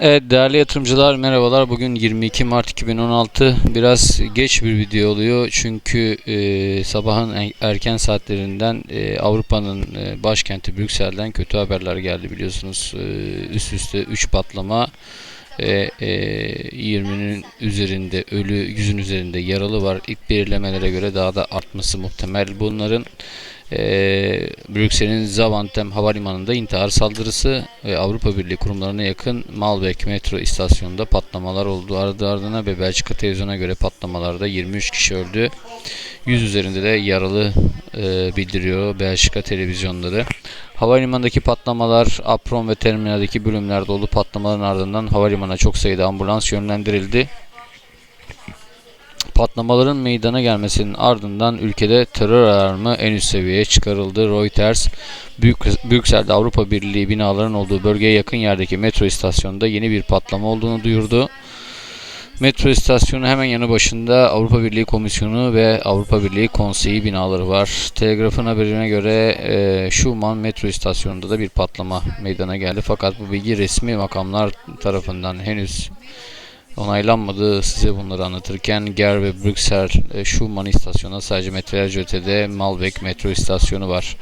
Evet değerli yatırımcılar merhabalar. Bugün 22 Mart 2016. Biraz geç bir video oluyor çünkü e, sabahın en- erken saatlerinden e, Avrupa'nın e, başkenti Brüksel'den kötü haberler geldi biliyorsunuz. E, üst üste 3 patlama e, e, 20'nin üzerinde ölü, 100'ün üzerinde yaralı var. İlk belirlemelere göre daha da artması muhtemel. Bunların e, Brüksel'in Zaventem Havalimanı'nda intihar saldırısı ve Avrupa Birliği kurumlarına yakın Malbek metro istasyonunda patlamalar oldu. Ardı ardına ve Belçika televizyona göre patlamalarda 23 kişi öldü. 100 üzerinde de yaralı e, bildiriyor Belçika televizyonları. Havalimanındaki patlamalar, apron ve terminaldeki bölümlerde oldu. Patlamaların ardından havalimanına çok sayıda ambulans yönlendirildi. Patlamaların meydana gelmesinin ardından ülkede terör alarmı en üst seviyeye çıkarıldı. Reuters, Brük- Brüksel'de Avrupa Birliği binaların olduğu bölgeye yakın yerdeki metro istasyonunda yeni bir patlama olduğunu duyurdu. Metro istasyonu hemen yanı başında Avrupa Birliği Komisyonu ve Avrupa Birliği Konseyi binaları var. Telegrafın haberine göre e, Schumann metro istasyonunda da bir patlama meydana geldi. Fakat bu bilgi resmi makamlar tarafından henüz onaylanmadı. Size bunları anlatırken Ger ve Brüksel e, Schumann istasyonuna sadece metrelerce ötede Malbek metro istasyonu var.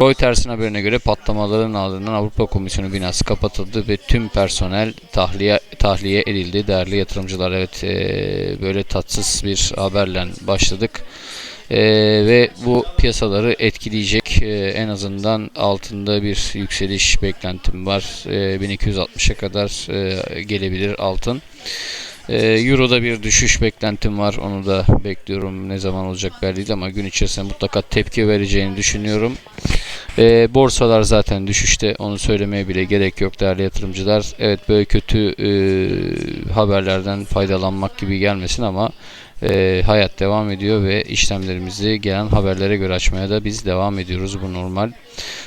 Reuters'ın haberine göre patlamaların ardından Avrupa Komisyonu binası kapatıldı ve tüm personel tahliye tahliye edildi. Değerli yatırımcılar evet e, böyle tatsız bir haberle başladık. E, ve bu piyasaları etkileyecek e, en azından altında bir yükseliş beklentim var. E, 1260'a kadar e, gelebilir altın. Ee, Euro'da bir düşüş beklentim var. Onu da bekliyorum. Ne zaman olacak belli değil ama gün içerisinde mutlaka tepki vereceğini düşünüyorum. Ee, borsalar zaten düşüşte. Onu söylemeye bile gerek yok değerli yatırımcılar. Evet böyle kötü e, haberlerden faydalanmak gibi gelmesin ama e, hayat devam ediyor ve işlemlerimizi gelen haberlere göre açmaya da biz devam ediyoruz. Bu normal.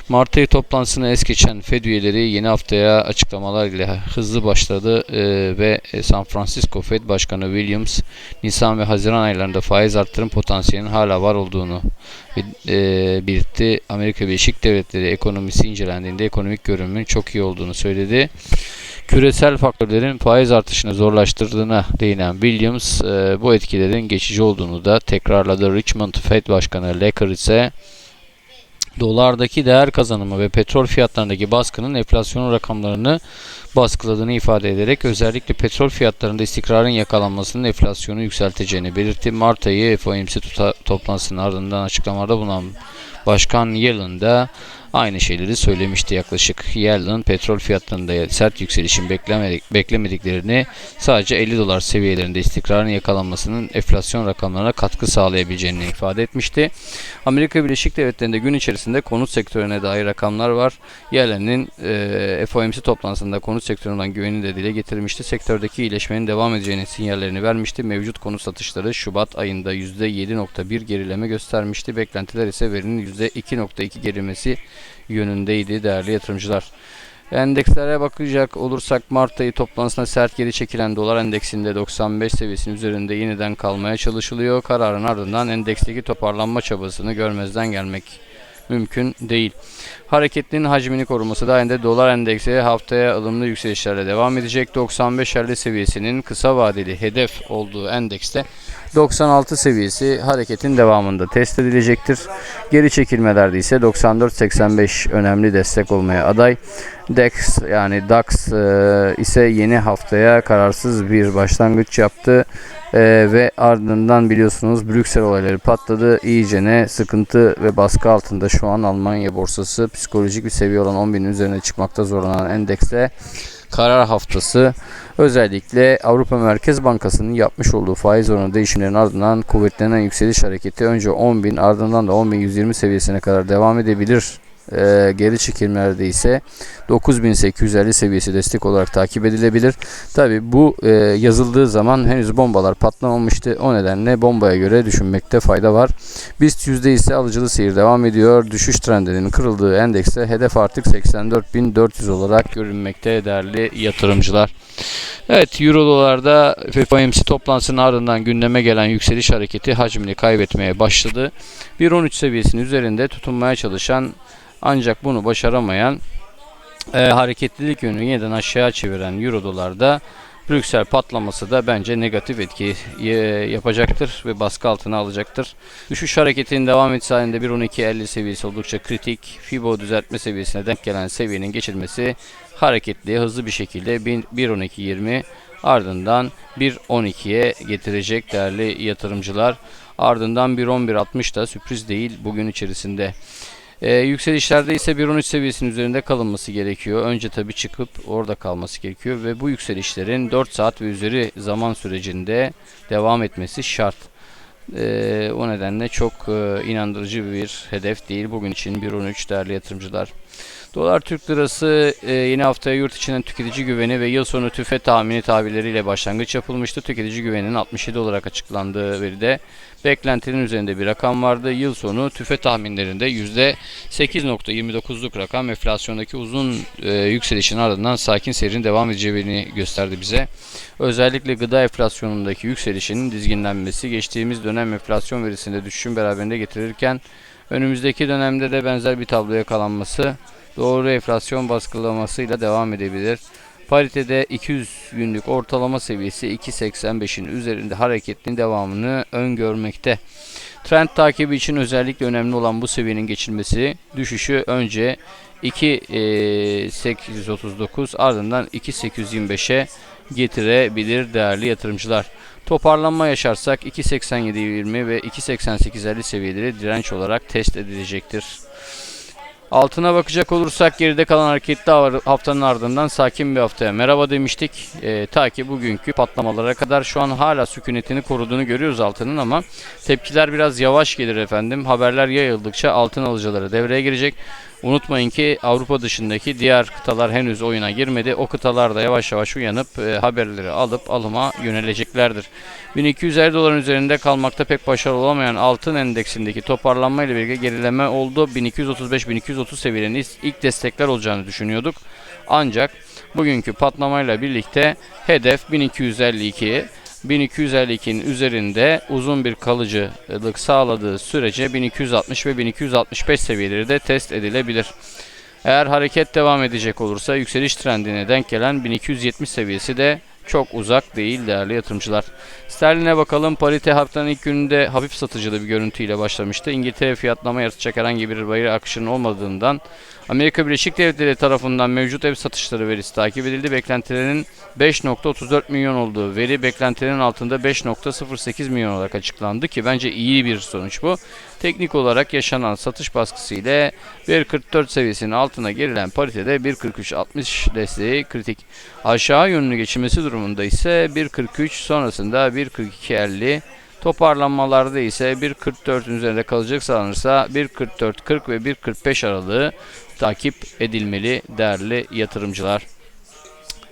Mart ayı toplantısını es geçen Fed üyeleri yeni haftaya açıklamalar ile hızlı başladı e, ve San Francisco Fed Başkanı Williams Nisan ve Haziran aylarında faiz arttırım potansiyelinin hala var olduğunu e, belirtti. Amerika Birleşik Devletleri ekonomisi incelendiğinde ekonomik görünümün çok iyi olduğunu söyledi. Küresel faktörlerin faiz artışını zorlaştırdığına değinen Williams e, bu etkilerin geçici olduğunu da tekrarladı. Richmond Fed Başkanı Laker ise dolardaki değer kazanımı ve petrol fiyatlarındaki baskının enflasyon rakamlarını baskıladığını ifade ederek özellikle petrol fiyatlarında istikrarın yakalanmasının enflasyonu yükselteceğini belirtti. Mart ayı FOMC toplantısının ardından açıklamalarda bulunan Başkan Yellen de aynı şeyleri söylemişti yaklaşık. Yellen petrol fiyatlarında sert yükselişin beklemedik, beklemediklerini sadece 50 dolar seviyelerinde istikrarın yakalanmasının enflasyon rakamlarına katkı sağlayabileceğini ifade etmişti. Amerika Birleşik Devletleri'nde gün içerisinde konut sektörüne dair rakamlar var. Yellen'in e, FOMC toplantısında konut sektöründen güvenini de dile getirmişti. Sektördeki iyileşmenin devam edeceğini sinyallerini vermişti. Mevcut konut satışları Şubat ayında %7.1 gerileme göstermişti. Beklentiler ise verinin %2.2 gerilmesi yönündeydi değerli yatırımcılar. Endekslere bakacak olursak Mart ayı toplantısında sert geri çekilen dolar endeksinde 95 seviyesinin üzerinde yeniden kalmaya çalışılıyor. Kararın ardından endeksteki toparlanma çabasını görmezden gelmek mümkün değil. Hareketlinin hacmini koruması dahilinde dolar endeksi haftaya ılımlı yükselişlerle devam edecek. 95'erli seviyesinin kısa vadeli hedef olduğu endekste 96 seviyesi hareketin devamında test edilecektir. Geri çekilmelerde ise 94.85 önemli destek olmaya aday. DAX yani DAX e, ise yeni haftaya kararsız bir başlangıç yaptı. E, ve ardından biliyorsunuz Brüksel olayları patladı. İyicene sıkıntı ve baskı altında şu an Almanya borsası psikolojik bir seviye olan 10.000'in üzerine çıkmakta zorlanan endekste karar haftası özellikle Avrupa Merkez Bankası'nın yapmış olduğu faiz oranı değişimlerinin ardından kuvvetlenen yükseliş hareketi önce 10.000 ardından da 10.120 seviyesine kadar devam edebilir. Ee, geri çekilmelerde ise 9850 seviyesi destek olarak takip edilebilir. Tabi bu e, yazıldığı zaman henüz bombalar patlamamıştı. O nedenle bombaya göre düşünmekte fayda var. BIST yüzde ise alıcılı seyir devam ediyor. Düşüş trendinin kırıldığı endekste hedef artık 84.400 olarak görünmekte değerli yatırımcılar. Evet Euro dolarda FOMC toplantısının ardından gündeme gelen yükseliş hareketi hacmini kaybetmeye başladı. 1.13 seviyesinin üzerinde tutunmaya çalışan ancak bunu başaramayan e, hareketlilik yönünü yeniden aşağı çeviren euro dolarda Brüksel patlaması da bence negatif etki e, yapacaktır ve baskı altına alacaktır. Düşüş hareketinin devam etmesi halinde 1.12.50 seviyesi oldukça kritik. Fibo düzeltme seviyesine denk gelen seviyenin geçilmesi hareketli hızlı bir şekilde 1.12.20 ardından 1.12'ye getirecek değerli yatırımcılar. Ardından 1.11.60 da sürpriz değil bugün içerisinde. Ee, yükselişlerde ise 1.13 seviyesinin üzerinde kalınması gerekiyor. Önce tabi çıkıp orada kalması gerekiyor ve bu yükselişlerin 4 saat ve üzeri zaman sürecinde devam etmesi şart. Ee, o nedenle çok e, inandırıcı bir hedef değil bugün için 1.13 değerli yatırımcılar. Dolar Türk Lirası e, yeni haftaya yurt içinden tüketici güveni ve yıl sonu tüfe tahmini tabirleriyle başlangıç yapılmıştı. Tüketici güveninin 67 olarak açıklandığı veride beklentinin üzerinde bir rakam vardı. Yıl sonu tüfe tahminlerinde %8.29'luk rakam enflasyondaki uzun e, yükselişin ardından sakin seyrin devam edeceğini gösterdi bize. Özellikle gıda enflasyonundaki yükselişinin dizginlenmesi geçtiğimiz dönem enflasyon verisinde düşüşün beraberinde getirirken önümüzdeki dönemde de benzer bir tabloya yakalanması doğru enflasyon baskılamasıyla devam edebilir. Paritede 200 günlük ortalama seviyesi 2.85'in üzerinde hareketin devamını öngörmekte. Trend takibi için özellikle önemli olan bu seviyenin geçilmesi düşüşü önce 2.839 ardından 2.825'e getirebilir değerli yatırımcılar. Toparlanma yaşarsak 2.87.20 ve 2.88.50 seviyeleri direnç olarak test edilecektir. Altına bakacak olursak geride kalan hareketli haftanın ardından sakin bir haftaya merhaba demiştik. E, ta ki bugünkü patlamalara kadar şu an hala sükunetini koruduğunu görüyoruz altının ama tepkiler biraz yavaş gelir efendim. Haberler yayıldıkça altın alıcıları devreye girecek. Unutmayın ki Avrupa dışındaki diğer kıtalar henüz oyuna girmedi. O kıtalar da yavaş yavaş uyanıp e, haberleri alıp alıma yöneleceklerdir. 1250 doların üzerinde kalmakta pek başarılı olamayan altın endeksindeki toparlanma ile birlikte gerileme oldu. 1235-1230 seviyelerinin ilk destekler olacağını düşünüyorduk. Ancak bugünkü patlamayla birlikte hedef 1252 1252'nin üzerinde uzun bir kalıcılık sağladığı sürece 1260 ve 1265 seviyeleri de test edilebilir. Eğer hareket devam edecek olursa yükseliş trendine denk gelen 1270 seviyesi de çok uzak değil değerli yatırımcılar. Sterline bakalım. Parite haftanın ilk gününde hafif satıcılı bir görüntüyle başlamıştı. İngiltere fiyatlama yaratacak herhangi bir bayır akışının olmadığından Amerika Birleşik Devletleri tarafından mevcut ev satışları verisi takip edildi. Beklentilerin 5.34 milyon olduğu veri beklentilerin altında 5.08 milyon olarak açıklandı ki bence iyi bir sonuç bu. Teknik olarak yaşanan satış baskısı ile 1.44 seviyesinin altına gerilen paritede 1.43.60 desteği kritik. Aşağı yönlü geçilmesi durumunda ise 1.43 sonrasında 1.42.50 Toparlanmalarda ise 1.44'ün üzerinde kalacak sanırsa 1.44.40 ve 1.45 aralığı takip edilmeli değerli yatırımcılar.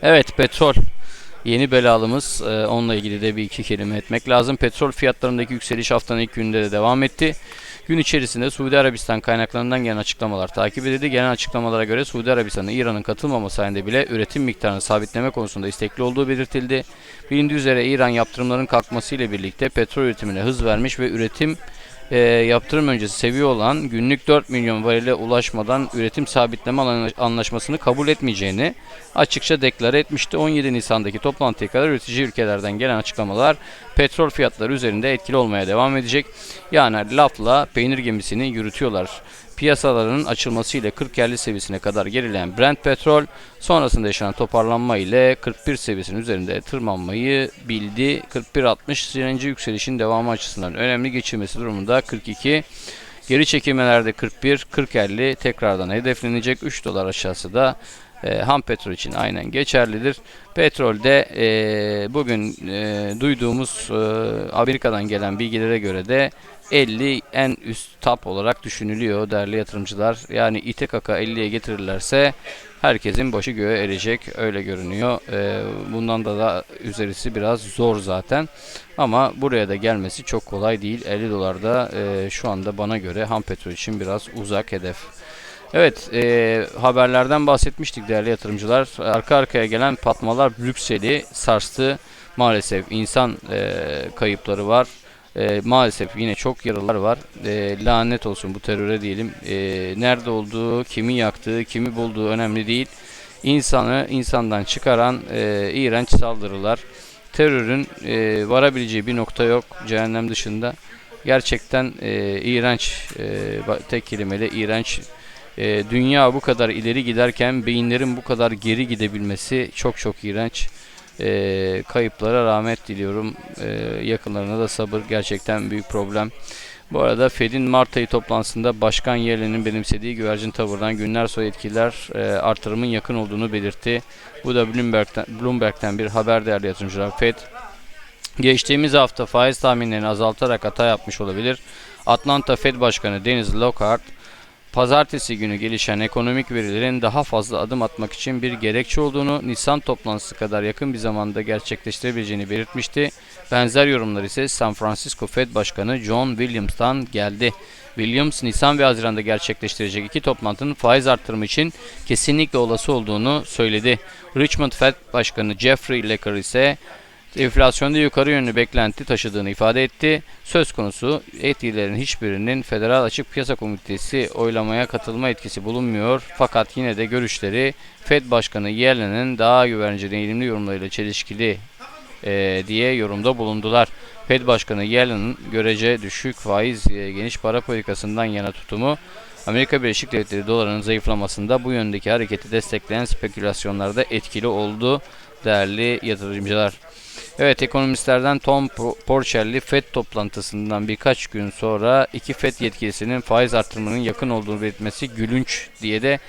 Evet petrol yeni belalımız. Ee, onunla ilgili de bir iki kelime etmek lazım. Petrol fiyatlarındaki yükseliş haftanın ilk gününde de devam etti. Gün içerisinde Suudi Arabistan kaynaklarından gelen açıklamalar takip edildi. Gelen açıklamalara göre Suudi Arabistan'ın İran'ın katılmaması halinde bile üretim miktarını sabitleme konusunda istekli olduğu belirtildi. Bilindiği üzere İran yaptırımların kalkmasıyla birlikte petrol üretimine hız vermiş ve üretim e, yaptırım öncesi seviye olan günlük 4 milyon varile ulaşmadan üretim sabitleme anlaşmasını kabul etmeyeceğini açıkça deklare etmişti. 17 Nisan'daki toplantıya kadar üretici ülkelerden gelen açıklamalar petrol fiyatları üzerinde etkili olmaya devam edecek. Yani lafla peynir gemisini yürütüyorlar piyasaların açılması ile 40 yerli seviyesine kadar gerileyen Brent petrol sonrasında yaşanan toparlanma ile 41 seviyesinin üzerinde tırmanmayı bildi. 41.60 direnci yükselişin devamı açısından önemli geçilmesi durumunda 42 Geri çekilmelerde 41, 40 50 tekrardan hedeflenecek 3 dolar aşağısı da e, ham petrol için aynen geçerlidir. Petrolde e, bugün e, duyduğumuz e, Amerika'dan gelen bilgilere göre de 50 en üst tap olarak düşünülüyor değerli yatırımcılar. Yani ite kaka 50'ye getirirlerse herkesin başı göğe erecek öyle görünüyor. Ee, bundan da da üzerisi biraz zor zaten. Ama buraya da gelmesi çok kolay değil. 50 dolarda e, şu anda bana göre ham petrol için biraz uzak hedef. Evet e, haberlerden bahsetmiştik değerli yatırımcılar. Arka arkaya gelen patmalar Brüksel'i sarstı. Maalesef insan e, kayıpları var. E, maalesef yine çok yaralılar var. E, lanet olsun bu teröre diyelim. E, nerede olduğu, kimi yaktığı, kimi bulduğu önemli değil. İnsanı insandan çıkaran e, iğrenç saldırılar. Terörün e, varabileceği bir nokta yok cehennem dışında. Gerçekten e, iğrenç, e, tek kelimeyle iğrenç. E, dünya bu kadar ileri giderken beyinlerin bu kadar geri gidebilmesi çok çok iğrenç. E, kayıplara rahmet diliyorum. E, yakınlarına da sabır gerçekten büyük problem. Bu arada Fed'in Mart ayı toplantısında Başkan Yellen'in benimsediği güvercin tavırdan günler sonra etkiler e, artırımın yakın olduğunu belirtti. Bu da Bloomberg'ten, Bloomberg'ten bir haber değerli yatırımcılar. Fed geçtiğimiz hafta faiz tahminlerini azaltarak hata yapmış olabilir. Atlanta Fed Başkanı Dennis Lockhart Pazartesi günü gelişen ekonomik verilerin daha fazla adım atmak için bir gerekçe olduğunu Nisan toplantısı kadar yakın bir zamanda gerçekleştirebileceğini belirtmişti. Benzer yorumlar ise San Francisco Fed Başkanı John Williams'tan geldi. Williams, Nisan ve Haziran'da gerçekleştirecek iki toplantının faiz artırımı için kesinlikle olası olduğunu söyledi. Richmond Fed Başkanı Jeffrey Lecker ise enflasyonda yukarı yönlü beklenti taşıdığını ifade etti. Söz konusu etkilerin hiçbirinin Federal Açık Piyasa Komitesi oylamaya katılma etkisi bulunmuyor. Fakat yine de görüşleri Fed Başkanı Yellen'in daha güvenceli eğilimli yorumlarıyla çelişkili e, diye yorumda bulundular. Fed Başkanı Yellen'in görece düşük faiz e, geniş para politikasından yana tutumu Amerika Birleşik Devletleri dolarının zayıflamasında bu yöndeki hareketi destekleyen spekülasyonlarda etkili oldu değerli yatırımcılar. Evet ekonomistlerden Tom Porcelli FED toplantısından birkaç gün sonra iki FED yetkilisinin faiz artırımının yakın olduğunu belirtmesi gülünç diye de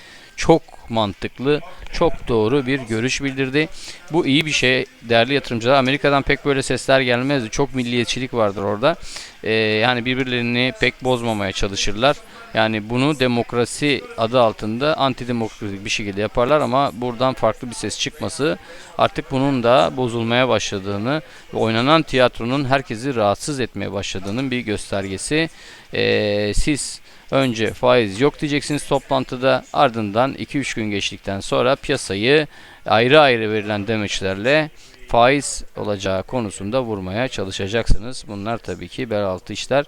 çok mantıklı, çok doğru bir görüş bildirdi. Bu iyi bir şey değerli yatırımcılar. Amerika'dan pek böyle sesler gelmezdi. Çok milliyetçilik vardır orada. Ee, yani birbirlerini pek bozmamaya çalışırlar. Yani bunu demokrasi adı altında antidemokratik bir şekilde yaparlar ama buradan farklı bir ses çıkması artık bunun da bozulmaya başladığını ve oynanan tiyatronun herkesi rahatsız etmeye başladığının bir göstergesi. Ee, siz önce faiz yok diyeceksiniz toplantıda ardından 2-3 gün geçtikten sonra piyasayı ayrı ayrı verilen demeçlerle faiz olacağı konusunda vurmaya çalışacaksınız. Bunlar tabii ki bel altı işler.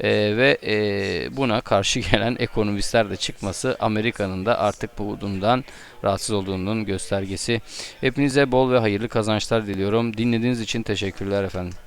Ee, ve e, buna karşı gelen ekonomistler de çıkması Amerika'nın da artık bu durumdan rahatsız olduğunun göstergesi. Hepinize bol ve hayırlı kazançlar diliyorum. Dinlediğiniz için teşekkürler efendim.